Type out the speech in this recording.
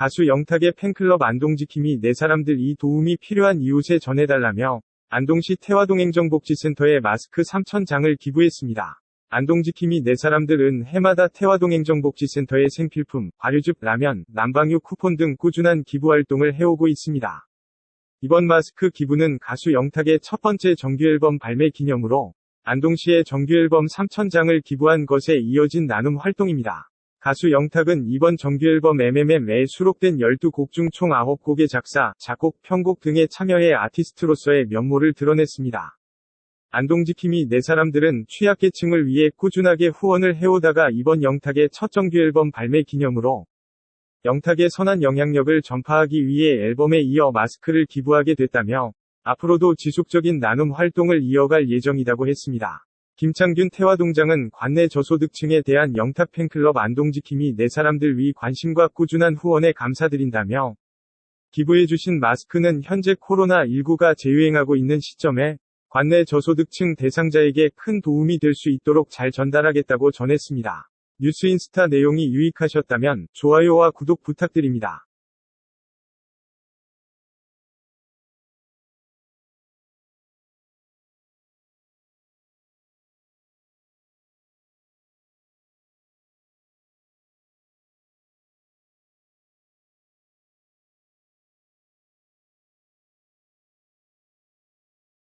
가수 영탁의 팬클럽 안동지킴이 네 사람들 이 도움이 필요한 이웃에 전해달라며 안동시 태화동행정복지센터에 마스크 3,000장을 기부했습니다. 안동지킴이 네 사람들은 해마다 태화동행정복지센터에 생필품, 발효즙, 라면, 남방유 쿠폰 등 꾸준한 기부 활동을 해오고 있습니다. 이번 마스크 기부는 가수 영탁의 첫 번째 정규앨범 발매 기념으로 안동시에 정규앨범 3,000장을 기부한 것에 이어진 나눔 활동입니다. 가수 영탁은 이번 정규앨범 MMM에 수록된 12곡 중 총 9곡의 작사, 작곡, 편곡 등에 참여해 아티스트로서의 면모를 드러냈습니다. 안동지킴이 네 사람들은 취약계층을 위해 꾸준하게 후원을 해오다가 이번 영탁의 첫 정규앨범 발매 기념으로 영탁의 선한 영향력을 전파하기 위해 앨범에 이어 마스크를 기부하게 됐다며 앞으로도 지속적인 나눔 활동을 이어갈 예정이라고 했습니다. 김창균 태화동장은 관내 저소득층에 대한 영탁 팬클럽 안동지킴이 네 사람들 위 관심과 꾸준한 후원에 감사드린다며 기부해주신 마스크는 현재 코로나19가 재유행하고 있는 시점에 관내 저소득층 대상자에게 큰 도움이 될 수 있도록 잘 전달하겠다고 전했습니다. 뉴스인스타 내용이 유익하셨다면 좋아요와 구독 부탁드립니다.